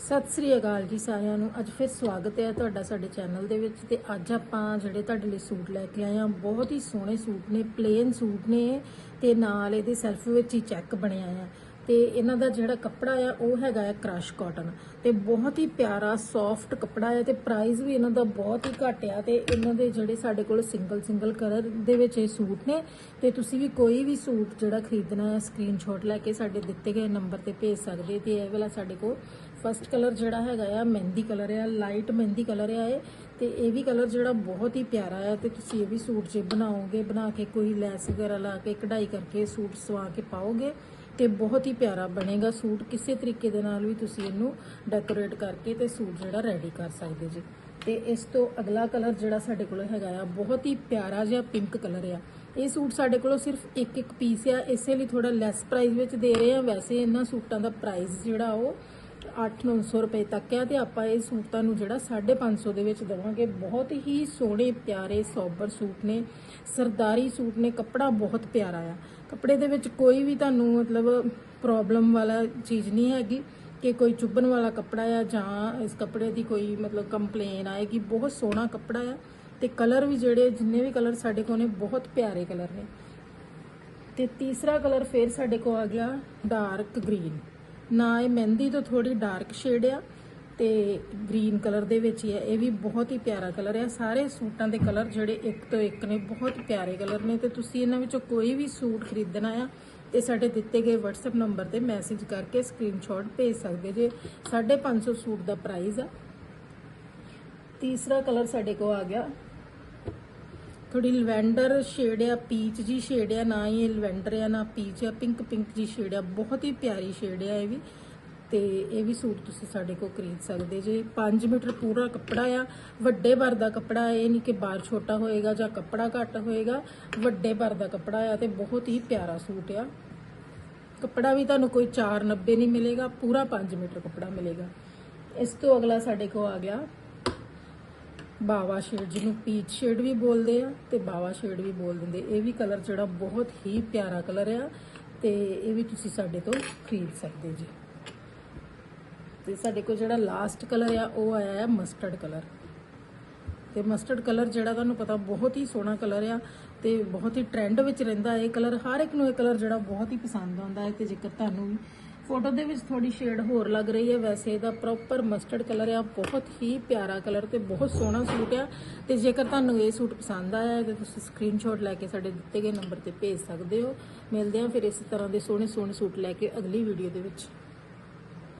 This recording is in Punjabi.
ਸਤਿ ਸ੍ਰੀ ਅਕਾਲ ਜੀ ਸਾਰਿਆਂ ਨੂੰ। ਅੱਜ ਫਿਰ ਸਵਾਗਤ ਹੈ ਤੁਹਾਡਾ ਸਾਡੇ ਚੈਨਲ ਦੇ ਵਿੱਚ ਤੇ ਅੱਜ ਆਪਾਂ ਜਿਹੜੇ ਤੁਹਾਡੇ ਲਈ ਸੂਟ ਲੈ ਕੇ ਆਏ ਆ ਬਹੁਤ ਹੀ ਸੋਹਣੇ ਸੂਟ ਨੇ ਪਲੇਨ ਸੂਟ ਨੇ ਤੇ ਨਾਲ ਇਹਦੇ ਸੈਲਫ ਵਿੱਚ ਹੀ ਚੈੱਕ ਬਣਿਆ ਆ। ਤੇ ਇਹਨਾਂ ਦਾ ਜਿਹੜਾ ਕੱਪੜਾ ਆ, ਉਹ ਹੈਗਾ ਆ ਕ੍ਰਸ਼ ਕਾਟਨ ਤੇ ਬਹੁਤ ਹੀ ਪਿਆਰਾ ਸੌਫਟ ਕੱਪੜਾ ਹੈ ਤੇ ਪ੍ਰਾਈਸ ਵੀ ਇਹਨਾਂ ਦਾ ਬਹੁਤ ਹੀ ਘੱਟ ਆ ਤੇ ਇਹਨਾਂ ਦੇ ਜਿਹੜੇ ਸਾਡੇ ਕੋਲ ਸਿੰਗਲ ਸਿੰਗਲ ਕਲਰ ਦੇ ਵਿੱਚ ਇਹ ਸੂਟ ਨੇ ਤੇ ਤੁਸੀਂ ਵੀ ਕੋਈ ਵੀ ਸੂਟ ਜਿਹੜਾ ਖਰੀਦਣਾ ਹੈ ਸਕਰੀਨਸ਼ਾਟ ਲੈ ਕੇ ਸਾਡੇ ਦਿੱਤੇ ਗਏ ਨੰਬਰ ਤੇ ਭੇਜ ਸਕਦੇ ਤੇ ਇਹ ਵਾਲਾ ਸਾਡੇ ਕੋਲ ਫਸਟ ਕਲਰ ਜਿਹੜਾ ਹੈਗਾ ਆ, ਮਹਿੰਦੀ ਕਲਰ ਆ ਲਾਈਟ ਮਹਿੰਦੀ ਕਲਰ ਆ ਇਹ ਤੇ ਇਹ ਵੀ ਕਲਰ ਜਿਹੜਾ ਬਹੁਤ ਹੀ ਪਿਆਰਾ ਆ ਤੇ ਤੁਸੀਂ ਇਹ ਵੀ ਸੂਟ ਜੇ ਬਣਾਓਗੇ, ਬਣਾ ਕੇ ਕੋਈ ਲੈਸ ਵਗੈਰਾ ਲਾ ਕੇ ਕਢਾਈ ਕਰਕੇ ਸੂਟ ਸਵਾ ਕੇ ਪਾਓਗੇ ਤੇ ਬਹੁਤ ਹੀ ਪਿਆਰਾ ਬਣੇਗਾ ਸੂਟ। ਕਿਸੇ ਤਰੀਕੇ ਦੇ ਨਾਲ ਵੀ ਤੁਸੀਂ ਇਹਨੂੰ ਡੈਕੋਰੇਟ ਕਰਕੇ ਤੇ ਸੂਟ ਜਿਹੜਾ ਰੈਡੀ ਕਰ ਸਕਦੇ ਜੀ। ਤੇ ਇਸ ਤੋਂ ਅਗਲਾ ਕਲਰ ਜਿਹੜਾ ਸਾਡੇ ਕੋਲ ਹੈਗਾ ਆ, ਬਹੁਤ ਹੀ ਪਿਆਰਾ ਜਿਹਾ ਪਿੰਕ ਕਲਰ ਆ। ਇਹ ਸੂਟ ਸਾਡੇ ਕੋਲੋਂ ਸਿਰਫ ਇੱਕ ਇੱਕ ਪੀਸ ਆ। ਇਸੇ ਲਈ ਥੋੜਾ ਲੈਸ ਪ੍ਰਾਈਸ ਵਿੱਚ ਦੇ ਰਹੇ ਆ। ਵੈਸੇ ਇਹਨਾਂ ਸੂਟਾਂ ਦਾ ਪ੍ਰਾਈਸ ਜਿਹੜਾ ਉਹ 8-900 ਰੁਪਏ ਤੱਕ ਆ ਤੇ ਆਪਾਂ ਇਹ ਸੂਟਾਂ ਨੂੰ ਜਿਹੜਾ 550 ਦੇ ਵਿੱਚ ਦਵਾਂਗੇ। ਬਹੁਤ ਹੀ ਸੋਹਣੇ, ਪਿਆਰੇ, ਸੋਬਰ ਸੂਟ ਨੇ। ਸਰਦਾਰੀ ਸੂਟ ਨੇ। ਕੱਪੜਾ ਬਹੁਤ ਪਿਆਰਾ ਆ। ਕੱਪੜੇ ਦੇ ਵਿੱਚ ਕੋਈ ਵੀ ਤੁਹਾਨੂੰ ਮਤਲਬ ਪ੍ਰੋਬਲਮ ਵਾਲਾ ਚੀਜ਼ ਨਹੀਂ ਹੈਗੀ ਕਿ ਕੋਈ ਚੁੱਭਣ ਵਾਲਾ ਕੱਪੜਾ ਆ ਜਾਂ ਇਸ ਕੱਪੜੇ ਦੀ ਕੋਈ ਮਤਲਬ ਕੰਪਲੇਨ ਆਏਗੀ, ਬਹੁਤ ਸੋਹਣਾ ਕੱਪੜਾ ਆ ਤੇ ਕਲਰ ਵੀ ਜਿਹੜੇ ਜਿੰਨੇ ਵੀ ਕਲਰ ਸਾਡੇ ਕੋਲ ਨੇ, ਬਹੁਤ ਪਿਆਰੇ ਕਲਰ ਨੇ। ਤੇ ਤੀਸਰਾ ਕਲਰ ਫੇਰ ਸਾਡੇ ਕੋਲ ਆ ਗਿਆ ਡਾਰਕ ਗ੍ਰੀਨ ਨਾ ਇਹ ਮਹਿੰਦੀ ਤੋਂ ਥੋੜੀ ਡਾਰਕ ਸ਼ੇਡ ਆ ਤੇ ਗ੍ਰੀਨ ਕਲਰ ਦੇ ਵਿੱਚ ਹੀ ਹੈ। ਇਹ ਵੀ ਬਹੁਤ ਹੀ ਪਿਆਰਾ ਕਲਰ ਹੈ। ਸਾਰੇ ਸੂਟਾਂ ਦੇ ਕਲਰ ਜਿਹੜੇ ਇੱਕ ਤੋਂ ਇੱਕ ਨੇ, ਬਹੁਤ ਪਿਆਰੇ ਕਲਰ ਨੇ ਤੇ ਤੁਸੀਂ ਇਹਨਾਂ ਵਿੱਚੋਂ ਕੋਈ ਵੀ ਸੂਟ ਖਰੀਦਣਾ ਆ ਤੇ ਸਾਡੇ ਦਿੱਤੇ ਗਏ WhatsApp ਨੰਬਰ ਤੇ ਮੈਸੇਜ ਕਰਕੇ ਸਕਰੀਨਸ਼ਾਟ ਭੇਜ ਸਕਦੇ ਜੇ। 550 ਸੂਟ ਦਾ ਪ੍ਰਾਈਸ ਆ। ਤੀਸਰਾ ਕਲਰ ਸਾਡੇ ਕੋਲ ਆ ਗਿਆ। ਥੋੜੀ ਲਵੈਂਡਰ ਸ਼ੇਡ ਆ ਪੀਚ ਜੀ ਸ਼ੇਡ ਆ, ਨਾ ਹੀ ਇਹ ਲਵੈਂਡਰ ਆ, ਨਾ ਪੀਚ ਆ ਪਿੰਕ ਪਿੰਕ ਜੀ ਸ਼ੇਡ ਆ। ਬਹੁਤ ਹੀ ਪਿਆਰੀ ਸ਼ੇਡ ਆ ਇਹ ਵੀ। ਤੇ ਇਹ ਵੀ ਸੂਟ ਤੁਸੀਂ ਸਾਡੇ ਕੋਲ ਖਰੀਦ ਸਕਦੇ ਜੇ। 5 ਮੀਟਰ ਪੂਰਾ ਕੱਪੜਾ ਆ, ਵੱਡੇ ਭਰ ਦਾ ਕੱਪੜਾ ਇਹ ਨਹੀਂ ਕਿ ਬਾਹਰ ਛੋਟਾ ਹੋਏਗਾ ਜਾਂ ਕੱਪੜਾ ਘੱਟ ਹੋਏਗਾ, ਵੱਡੇ ਭਰ ਦਾ ਕੱਪੜਾ ਆ ਤੇ ਬਹੁਤ ਹੀ ਪਿਆਰਾ ਸੂਟ ਆ। ਕੱਪੜਾ ਵੀ ਤੁਹਾਨੂੰ ਕੋਈ 490 ਨਹੀਂ ਮਿਲੇਗਾ, ਪੂਰਾ 5 ਮੀਟਰ ਕੱਪੜਾ ਮਿਲੇਗਾ। ਇਸ ਤੋਂ ਅਗਲਾ ਸਾਡੇ ਕੋਲ ਆ ਗਿਆ। ਬਾਵਾ ਸ਼ੇਡ ਜਿਹਨੂੰ ਪੀਚ ਸ਼ੇਡ ਵੀ ਬੋਲਦੇ ਆ ਤੇ ਬਾਵਾ ਸ਼ੇਡ ਵੀ ਬੋਲ ਦਿੰਦੇ। ਇਹ ਵੀ ਕਲਰ ਜਿਹੜਾ ਬਹੁਤ ਹੀ ਪਿਆਰਾ ਕਲਰ ਆ ਤੇ ਇਹ ਵੀ ਤੁਸੀਂ ਸਾਡੇ ਤੋਂ ਖਰੀਦ ਸਕਦੇ ਜੀ। ਤੇ ਸਾਡੇ ਕੋਲ ਜਿਹੜਾ ਲਾਸਟ ਕਲਰ ਆ, ਉਹ ਆਇਆ ਹੈ ਮਸਟਰਡ ਕਲਰ ਤੇ ਮਸਟਰਡ ਕਲਰ ਜਿਹੜਾ ਤੁਹਾਨੂੰ ਪਤਾ ਬਹੁਤ ਹੀ ਸੋਹਣਾ ਕਲਰ ਆ ਤੇ ਬਹੁਤ ਹੀ ਟ੍ਰੈਂਡ ਵਿੱਚ ਰਹਿੰਦਾ ਇਹ ਕਲਰ ਹਰ ਇੱਕ ਨੂੰ ਇਹ ਕਲਰ ਜਿਹੜਾ ਬਹੁਤ ਹੀ ਪਸੰਦ ਆਉਂਦਾ ਹੈ ਤੇ ਜੇਕਰ ਤੁਹਾਨੂੰ ਫੋਟੋ ਦੇ ਵਿੱਚ ਥੋੜੀ ਸ਼ੇਡ ਹੋਰ ਲੱਗ ਰਹੀ ਹੈ, ਵੈਸੇ ਇਹਦਾ ਪ੍ਰੋਪਰ ਮਸਟਰਡ ਕਲਰ ਆ, ਬਹੁਤ ਹੀ ਪਿਆਰਾ ਕਲਰ ਤੇ ਬਹੁਤ ਸੋਹਣਾ ਸੂਟ ਆ। ਤੇ ਜੇਕਰ ਤੁਹਾਨੂੰ ਇਹ ਸੂਟ ਪਸੰਦ ਆਇਆ ਹੈ, ਤੇ ਤੁਸੀਂ ਸਕਰੀਨਸ਼ਾਟ ਲੈ ਕੇ ਸਾਡੇ ਦਿੱਤੇ ਗਏ ਨੰਬਰ ਤੇ ਭੇਜ ਸਕਦੇ ਹੋ। ਮਿਲਦੇ ਹਾਂ ਫਿਰ ਇਸੇ ਤਰ੍ਹਾਂ ਦੇ ਸੋਹਣੇ ਸੋਹਣੇ ਸੂਟ ਲੈ ਕੇ ਅਗਲੀ ਵੀਡੀਓ ਦੇ ਵਿੱਚ।